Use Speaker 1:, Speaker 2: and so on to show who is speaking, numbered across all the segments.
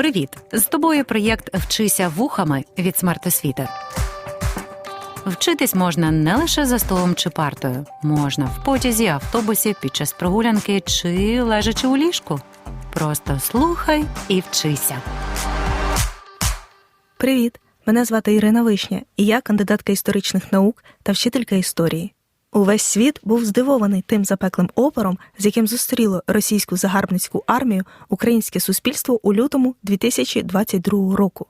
Speaker 1: Привіт! З тобою проєкт Вчися вухами від смертосвіти. Вчитись можна не лише за столом чи партою, можна в потязі, автобусі, під час прогулянки чи лежачи у ліжку. Просто слухай і вчися.
Speaker 2: Привіт! Мене звати Ірина Вишня, і я кандидатка історичних наук та вчителька історії. Увесь світ був здивований тим запеклим опором, з яким зустріло російську загарбницьку армію українське суспільство у лютому 2022 року.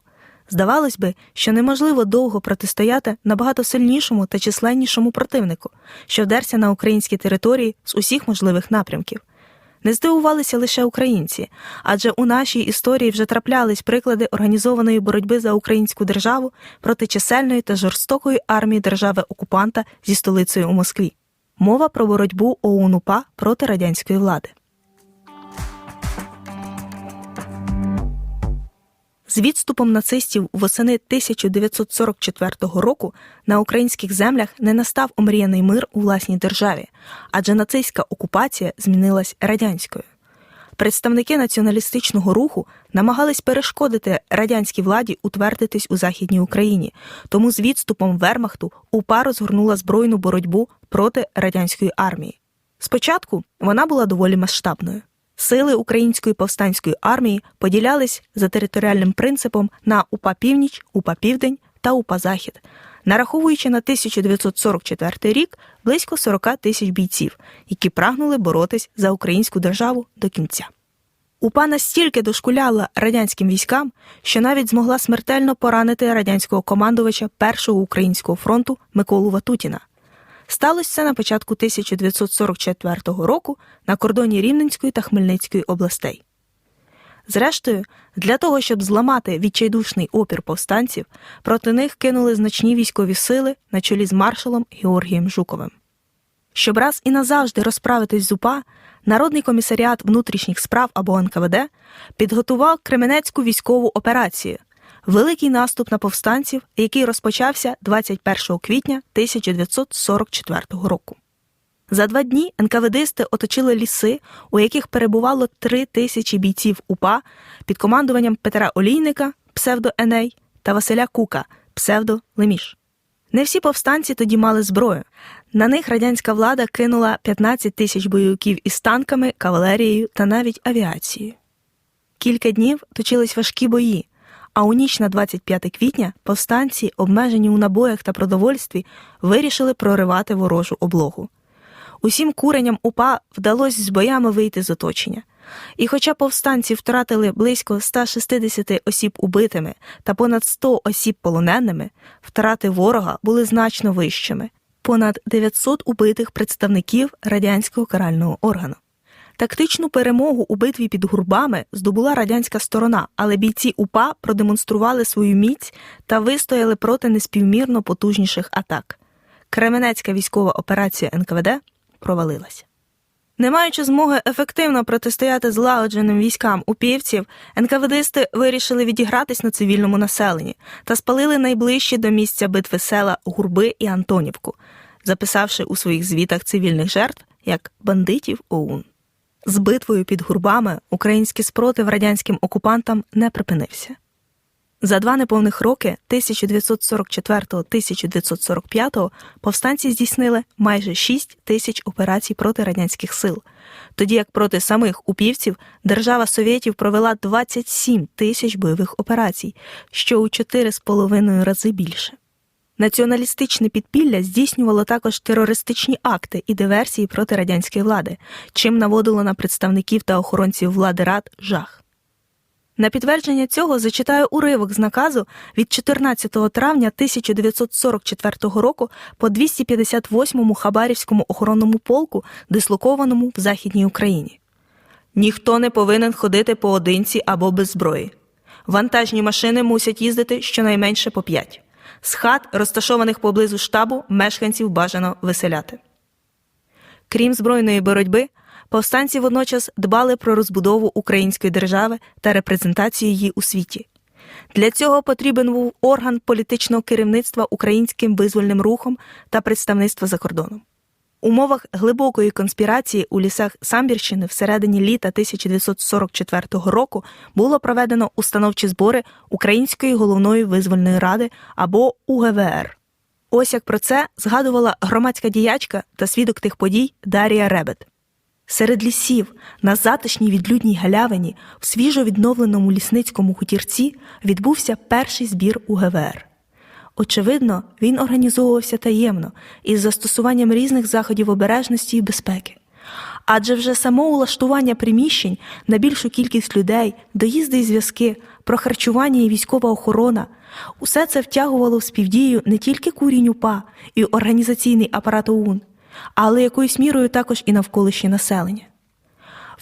Speaker 2: Здавалось би, що неможливо довго протистояти набагато сильнішому та численнішому противнику, що вдерся на українські території з усіх можливих напрямків. Не здивувалися лише українці, адже у нашій історії вже траплялись приклади організованої боротьби за українську державу проти чисельної та жорстокої армії держави-окупанта зі столицею у Москві. Мова про боротьбу ОУН-УПА проти радянської влади. З відступом нацистів восени 1944 року на українських землях не настав омріяний мир у власній державі, адже нацистська окупація змінилась радянською. Представники націоналістичного руху намагались перешкодити радянській владі утвердитись у Західній Україні, тому з відступом Вермахту УПА розгорнула збройну боротьбу проти радянської армії. Спочатку вона була доволі масштабною. Сили української повстанської армії поділялись за територіальним принципом на УПА Північ, УПА Південь та УПА Захід, нараховуючи на 1944 рік близько 40 тисяч бійців, які прагнули боротись за українську державу до кінця. УПА настільки дошкуляла радянським військам, що навіть змогла смертельно поранити радянського командувача Першого українського фронту Миколу Ватутіна. Сталося це на початку 1944 року на кордоні Рівненської та Хмельницької областей. Зрештою, для того, щоб зламати відчайдушний опір повстанців, проти них кинули значні військові сили на чолі з маршалом Георгієм Жуковим. Щоб раз і назавжди розправитись з УПА, Народний комісаріат внутрішніх справ або НКВД підготував Кременецьку військову операцію, великий наступ на повстанців, який розпочався 21 квітня 1944 року. За два дні НКВДисти оточили ліси, у яких перебувало три тисячі бійців УПА під командуванням Петра Олійника, псевдо Еней, та Василя Кука, псевдо Леміш. Не всі повстанці тоді мали зброю. На них радянська влада кинула 15 тисяч бойовиків із танками, кавалерією та навіть авіацією. Кілька днів точились важкі бої, а у ніч на 25 квітня повстанці, обмежені у набоях та продовольстві, вирішили проривати ворожу облогу. Усім куренням УПА вдалося з боями вийти з оточення. І хоча повстанці втратили близько 160 осіб убитими та понад 100 осіб полоненими, втрати ворога були значно вищими понад 900 убитих представників радянського карального органу. Тактичну перемогу у битві під гурбами здобула радянська сторона, але бійці УПА продемонстрували свою міць та вистояли проти неспівмірно потужніших атак. Кременецька військова операція НКВД провалилася. Не маючи змоги ефективно протистояти злагодженим військам упівців, НКВДисти вирішили відігратись на цивільному населенні та спалили найближчі до місця битви села Гурби і Антонівку, записавши у своїх звітах цивільних жертв як бандитів ОУН. З битвою під гурбами український спротив радянським окупантам не припинився. За два неповних роки 1944-1945 повстанці здійснили майже 6 тисяч операцій проти радянських сил, тоді як проти самих упівців держава совєтів провела 27 тисяч бойових операцій, що у 4,5 рази більше. Націоналістичне підпілля здійснювало також терористичні акти і диверсії проти радянської влади, чим наводило на представників та охоронців влади рад жах. На підтвердження цього зачитаю уривок з наказу від 14 травня 1944 року по 258-му Хабарівському охоронному полку, дислокованому в Західній Україні. Ніхто не повинен ходити поодинці або без зброї. Вантажні машини мусять їздити щонайменше по п'ять. З хат, розташованих поблизу штабу, мешканців бажано виселяти. Крім збройної боротьби, повстанці водночас дбали про розбудову української держави та репрезентацію її у світі. Для цього потрібен був орган політичного керівництва українським визвольним рухом та представництва за кордоном. Умовах глибокої конспірації у лісах Самбірщини всередині літа 1944 року було проведено установчі збори Української головної визвольної ради або УГВР. Ось як про це згадувала громадська діячка та свідок тих подій Дарія Ребет. Серед лісів на затишній відлюдній галявині в свіжо відновленому лісницькому хутірці відбувся перший збір УГВР. Очевидно, він організовувався таємно із застосуванням різних заходів обережності і безпеки. Адже вже само улаштування приміщень на більшу кількість людей, доїзди і зв'язки, про харчування і військова охорона усе це втягувало в співдію не тільки курінь УПА і організаційний апарат ОУН, але якоюсь мірою також і навколишнє населення.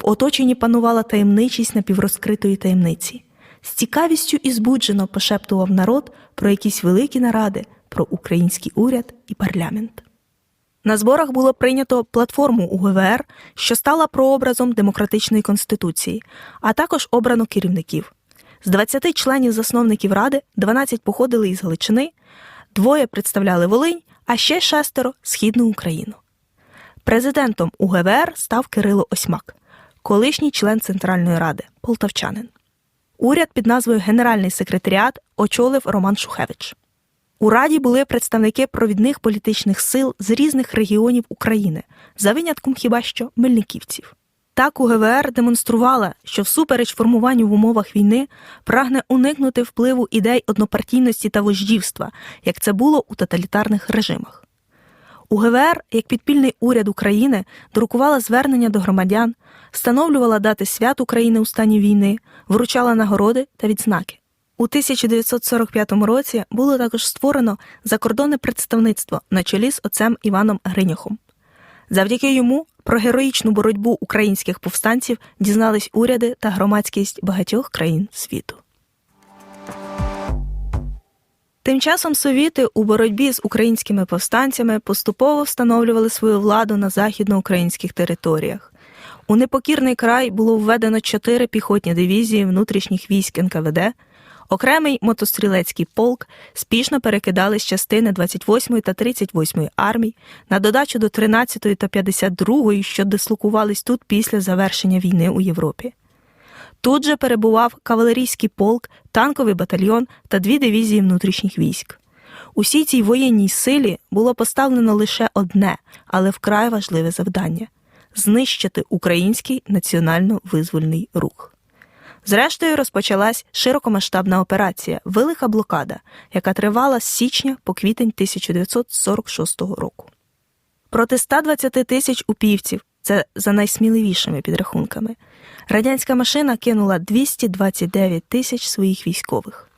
Speaker 2: В оточенні панувала таємничість напіврозкритої таємниці. З цікавістю і збуджено пошептував народ про якісь великі наради, про український уряд і парламент. На зборах було прийнято платформу УГВР, що стала прообразом демократичної конституції, а також обрано керівників. З 20 членів засновників ради 12 походили із Галичини, двоє представляли Волинь, а ще шестеро східну Україну. Президентом УГВР став Кирило Осьмак, колишній член Центральної ради, полтавчанин. Уряд під назвою Генеральний секретаріат очолив Роман Шухевич. У раді були представники провідних політичних сил з різних регіонів України, за винятком хіба що мельниківців. Так УГВР демонструвала, що всупереч формуванню в умовах війни прагне уникнути впливу ідей однопартійності та вождівства, як це було у тоталітарних режимах. УГВР, як підпільний уряд України, друкувала звернення до громадян, встановлювала дати свят України у стані війни, вручала нагороди та відзнаки. У 1945 році було також створено закордонне представництво на чолі з отцем Іваном Гриньохом. Завдяки йому про героїчну боротьбу українських повстанців дізнались уряди та громадськість багатьох країн світу. Тим часом совіти у боротьбі з українськими повстанцями поступово встановлювали свою владу на західноукраїнських територіях. У непокірний край було введено чотири піхотні дивізії внутрішніх військ НКВД, окремий мотострілецький полк спішно перекидали з частини 28 та 38 армій на додачу до 13 та 52, що дислокувались тут після завершення війни у Європі. Тут же перебував кавалерійський полк, танковий батальйон та дві дивізії внутрішніх військ. Усій цій воєнній силі було поставлено лише одне, але вкрай важливе завдання знищити український національно-визвольний рух. Зрештою, розпочалась широкомасштабна операція Велика блокада, яка тривала з січня по квітень 1946 року. Проти 120 тисяч упівців, це за найсміливішими підрахунками, радянська машина кинула 229 тисяч своїх військових.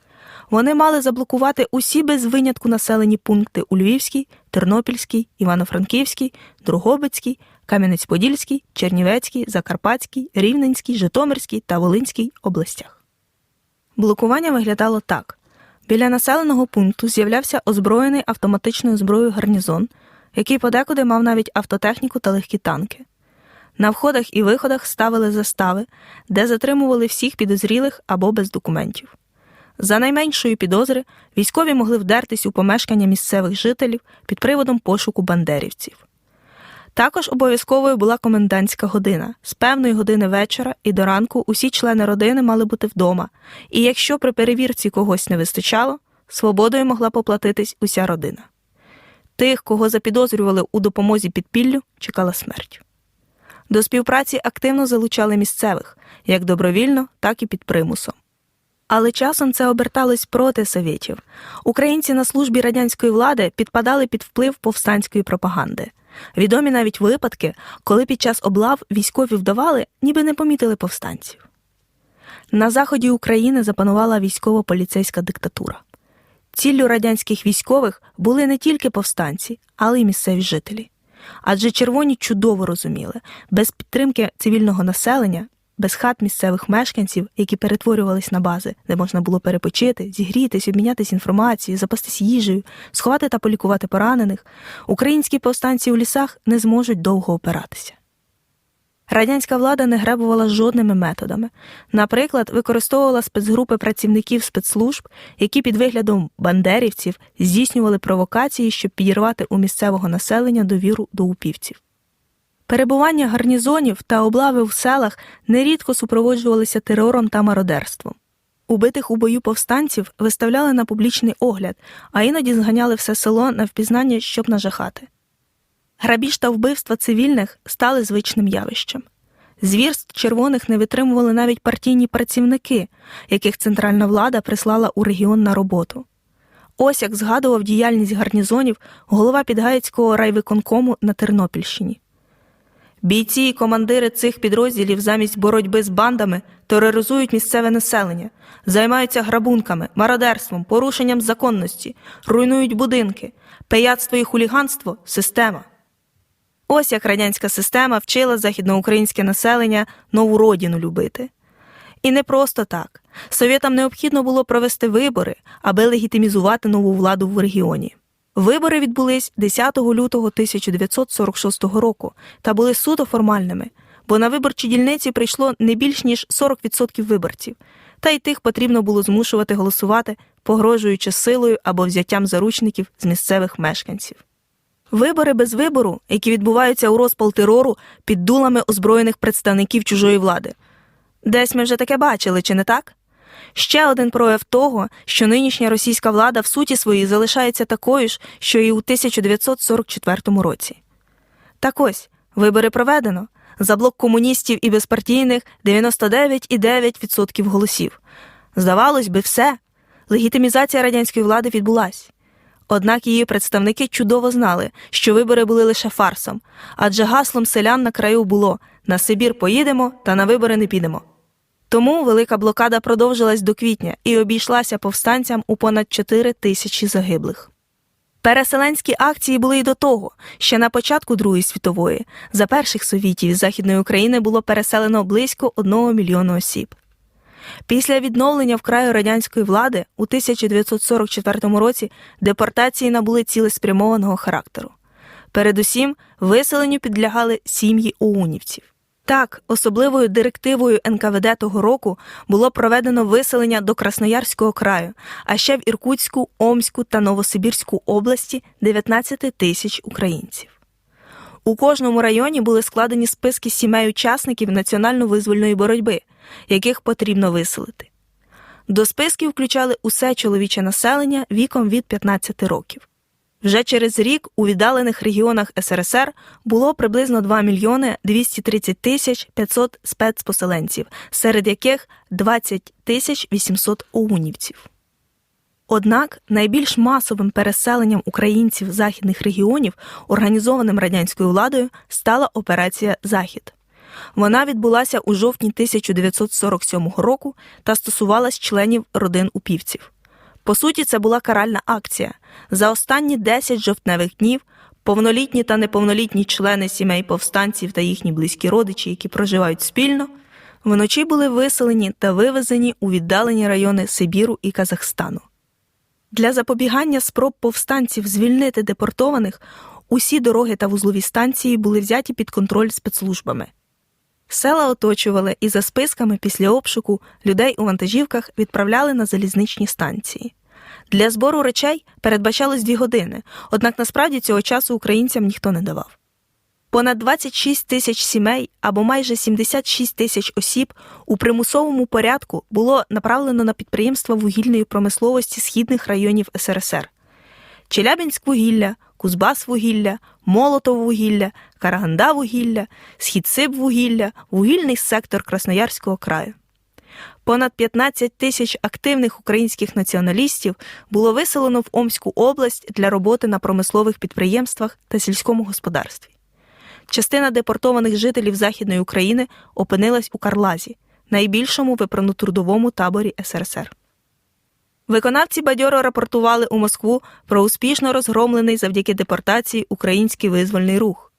Speaker 2: Вони мали заблокувати усі без винятку населені пункти у Львівській, Тернопільській, Івано-Франківській, Другобицькій, Кам'янець-Подільській, Чернівецькій, Закарпатській, Рівненській, Житомирській та Волинській областях. Блокування виглядало так: біля населеного пункту з'являвся озброєний автоматичною зброєю гарнізон, який подекуди мав навіть автотехніку та легкі танки. На входах і виходах ставили застави, де затримували всіх підозрілих або без документів. За найменшої підозри військові могли вдертись у помешкання місцевих жителів під приводом пошуку бандерівців. Також обов'язковою була комендантська година. З певної години вечора і до ранку усі члени родини мали бути вдома, і якщо при перевірці когось не вистачало, свободою могла поплатитись уся родина. Тих, кого запідозрювали у допомозі підпіллю, чекала смерть. До співпраці активно залучали місцевих, як добровільно, так і під примусом. Але часом це оберталось проти совєтів. Українці на службі радянської влади підпадали під вплив повстанської пропаганди. Відомі навіть випадки, коли під час облав військові вдавали, ніби не помітили повстанців. На заході України запанувала військово-поліцейська диктатура. Ціллю радянських військових були не тільки повстанці, але й місцеві жителі. Адже червоні чудово розуміли, без підтримки цивільного населення, без хат місцевих мешканців, які перетворювались на бази, де можна було перепочити, зігрітись, обмінятися інформацією, запастись їжею, сховати та полікувати поранених, українські повстанці у лісах не зможуть довго опиратися. Радянська влада не гребувала жодними методами. Наприклад, використовувала спецгрупи працівників спецслужб, які під виглядом бандерівців здійснювали провокації, щоб підірвати у місцевого населення довіру до упівців. Перебування гарнізонів та облави в селах нерідко супроводжувалися терором та мародерством. Убитих у бою повстанців виставляли на публічний огляд, а іноді зганяли все село на впізнання, щоб нажахати. Грабіж та вбивства цивільних стали звичним явищем. Звірств червоних не витримували навіть партійні працівники, яких центральна влада прислала у регіон на роботу. Ось як згадував діяльність гарнізонів голова Підгаїцького райвиконкому на Тернопільщині. Бійці і командири цих підрозділів замість боротьби з бандами тероризують місцеве населення, займаються грабунками, мародерством, порушенням законності, руйнують будинки, пияцтво і хуліганство система. Ось як радянська система вчила західноукраїнське населення нову родину любити. І не просто так. Совєтам необхідно було провести вибори, аби легітимізувати нову владу в регіоні. Вибори відбулись 10 лютого 1946 року та були суто формальними, бо на виборчі дільниці прийшло не більш ніж 40% виборців, та й тих потрібно було змушувати голосувати, погрожуючи силою або взяттям заручників з місцевих мешканців. Вибори без вибору, які відбуваються у розпал терору під дулами озброєних представників чужої влади. Десь ми вже таке бачили, чи не так? Ще один прояв того, що нинішня російська влада в суті своїй залишається такою ж, що і у 1944 році. Так ось, вибори проведено. За блок комуністів і безпартійних 99,9% голосів. Здавалось би, все. Легітимізація радянської влади відбулась. Однак її представники чудово знали, що вибори були лише фарсом, адже гаслом селян на краю було на Сибір поїдемо та на вибори не підемо. Тому велика блокада продовжилась до квітня і обійшлася повстанцям у понад 4 тисячі загиблих. Переселенські акції були й до того, ще на початку Другої світової за перших совітів із Західної України було переселено близько 1 мільйона осіб. Після відновлення в краю радянської влади у 1944 році депортації набули цілеспрямованого характеру. Передусім, виселенню підлягали сім'ї оунівців. Так, особливою директивою НКВД того року було проведено виселення до Красноярського краю, а ще в Іркутську, Омську та Новосибірську області 19 тисяч українців. У кожному районі були складені списки сімей учасників національно-визвольної боротьби, яких потрібно виселити. До списків включали усе чоловіче населення віком від 15 років. Вже через рік у віддалених регіонах СРСР було приблизно 2 мільйони 230 тисяч 500 спецпоселенців, серед яких 20 тисяч 800 оунівців. Однак найбільш масовим переселенням українців західних регіонів, організованим радянською владою, стала операція Захід. Вона відбулася у жовтні 1947 року та стосувалась членів родин упівців. По суті, це була каральна акція. За останні 10 жовтневих днів повнолітні та неповнолітні члени сімей повстанців та їхні близькі родичі, які проживають спільно, вночі були виселені та вивезені у віддалені райони Сибіру і Казахстану. Для запобігання спроб повстанців звільнити депортованих усі дороги та вузлові станції були взяті під контроль спецслужбами. Села оточували і за списками після обшуку людей у вантажівках відправляли на залізничні станції. Для збору речей передбачалось дві години, однак насправді цього часу українцям ніхто не давав. Понад 26 тисяч сімей або майже 76 тисяч осіб у примусовому порядку було направлено на підприємства вугільної промисловості східних районів СРСР. Челябінськвугілля, Кузбасвугілля, Молотоввугілля, Карагандавугілля, Східсибвугілля, вугільний сектор Красноярського краю. Понад 15 тисяч активних українських націоналістів було виселено в Омську область для роботи на промислових підприємствах та сільському господарстві. Частина депортованих жителів Західної України опинилась у Карлазі, найбільшому виправно-трудовому таборі СРСР. Виконавці бадьоро рапортували у Москву про успішно розгромлений завдяки депортації український визвольний рух.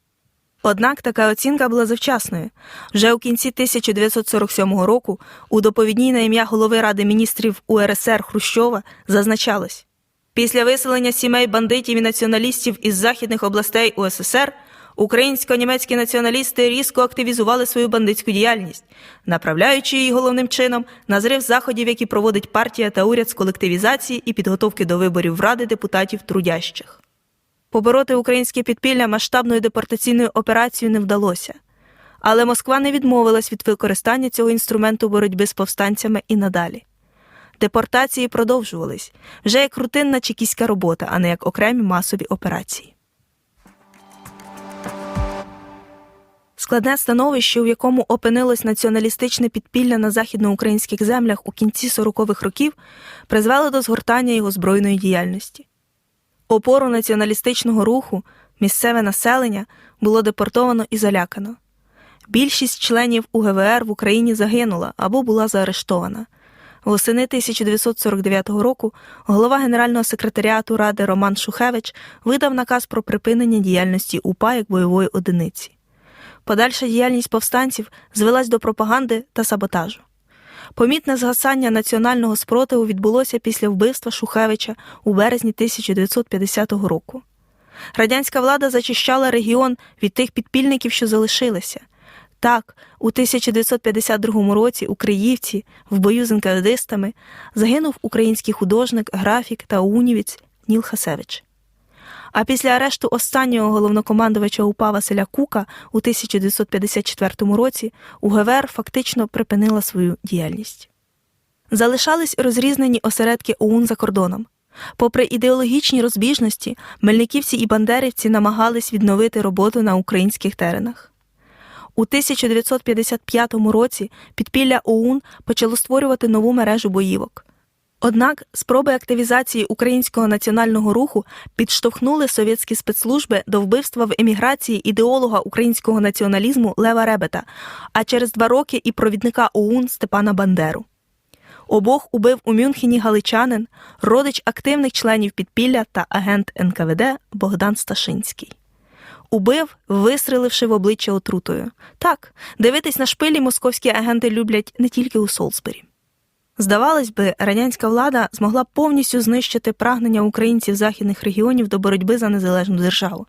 Speaker 2: Однак така оцінка була завчасною. Вже у кінці 1947 року у доповідній на ім'я голови Ради міністрів УРСР Хрущова зазначалось: після виселення сімей бандитів і націоналістів із західних областей УССР Українсько-німецькі націоналісти різко активізували свою бандитську діяльність, направляючи її головним чином на зрив заходів, які проводить партія та уряд з колективізації і підготовки до виборів в Ради депутатів трудящих. Побороти українське підпілля масштабною депортаційною операцією не вдалося. Але Москва не відмовилась від використання цього інструменту боротьби з повстанцями і надалі. Депортації продовжувались вже як рутинна чекістська робота, а не як окремі масові операції. Складне становище, у якому опинилось націоналістичне підпілля на західноукраїнських землях у кінці 40-х років, призвело до згортання його збройної діяльності. Опору націоналістичного руху місцеве населення було депортовано і залякано. Більшість членів УГВР в Україні загинула або була заарештована. Восени 1949 року голова Генерального секретаріату Ради Роман Шухевич видав наказ про припинення діяльності УПА як бойової одиниці. Подальша діяльність повстанців звелась до пропаганди та саботажу. Помітне згасання національного спротиву відбулося після вбивства Шухевича у березні 1950 року. Радянська влада зачищала регіон від тих підпільників, що залишилися. Так, у 1952 році у Криївці в бою з НКВДистами загинув український художник, графік та унівець Ніл Хасевич. А після арешту останнього головнокомандувача УПА Василя Кука у 1954 році УГВР фактично припинила свою діяльність. Залишались розрізнені осередки ОУН за кордоном. Попри ідеологічні розбіжності, мельниківці і бандерівці намагались відновити роботу на українських теренах. У 1955 році підпілля ОУН почало створювати нову мережу боївок. Однак спроби активізації українського національного руху підштовхнули совєтські спецслужби до вбивства в еміграції ідеолога українського націоналізму Лева Ребета, а через два роки і провідника ОУН Степана Бандеру. Обох убив у Мюнхені галичанин, родич активних членів підпілля та агент НКВД Богдан Сташинський. Убив, вистріливши в обличчя отрутою. Так, дивитись на шпилі московські агенти люблять не тільки у Солсбері. Здавалось би, радянська влада змогла повністю знищити прагнення українців західних регіонів до боротьби за незалежну державу.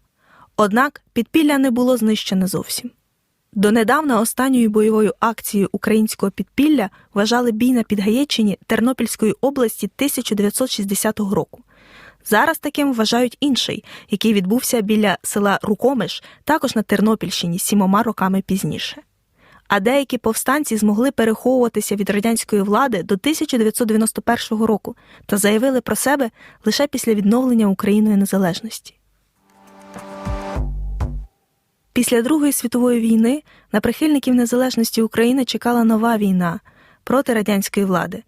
Speaker 2: Однак підпілля не було знищене зовсім. Донедавна останньою бойовою акцією українського підпілля вважали бій на Підгаєччині Тернопільської області 1960 року. Зараз таким вважають інший, який відбувся біля села Рукомиш, також на Тернопільщині сімома роками пізніше. А деякі повстанці змогли переховуватися від радянської влади до 1991 року та заявили про себе лише після відновлення Україною незалежності. Після Другої світової війни на прихильників незалежності України чекала нова війна проти радянської влади.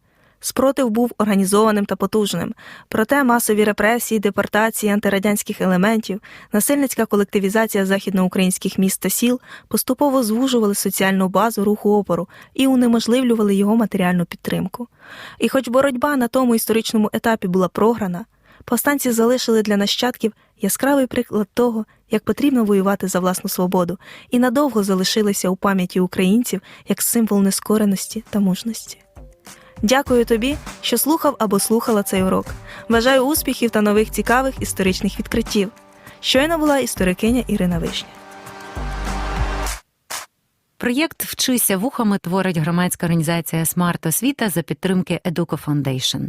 Speaker 2: Спротив був організованим та потужним, проте масові репресії, депортації антирадянських елементів, насильницька колективізація західноукраїнських міст та сіл поступово звужували соціальну базу руху опору і унеможливлювали його матеріальну підтримку. І хоч боротьба на тому історичному етапі була програна, повстанці залишили для нащадків яскравий приклад того, як потрібно воювати за власну свободу, і надовго залишилися у пам'яті українців як символ нескореності та мужності. Дякую тобі, що слухав або слухала цей урок. Бажаю успіхів та нових цікавих історичних відкриттів. Щойно була історикиня Ірина Вишня.
Speaker 1: Проєкт Вчися вухами творить громадська організація Смарт Освіта за підтримки Educo Foundation.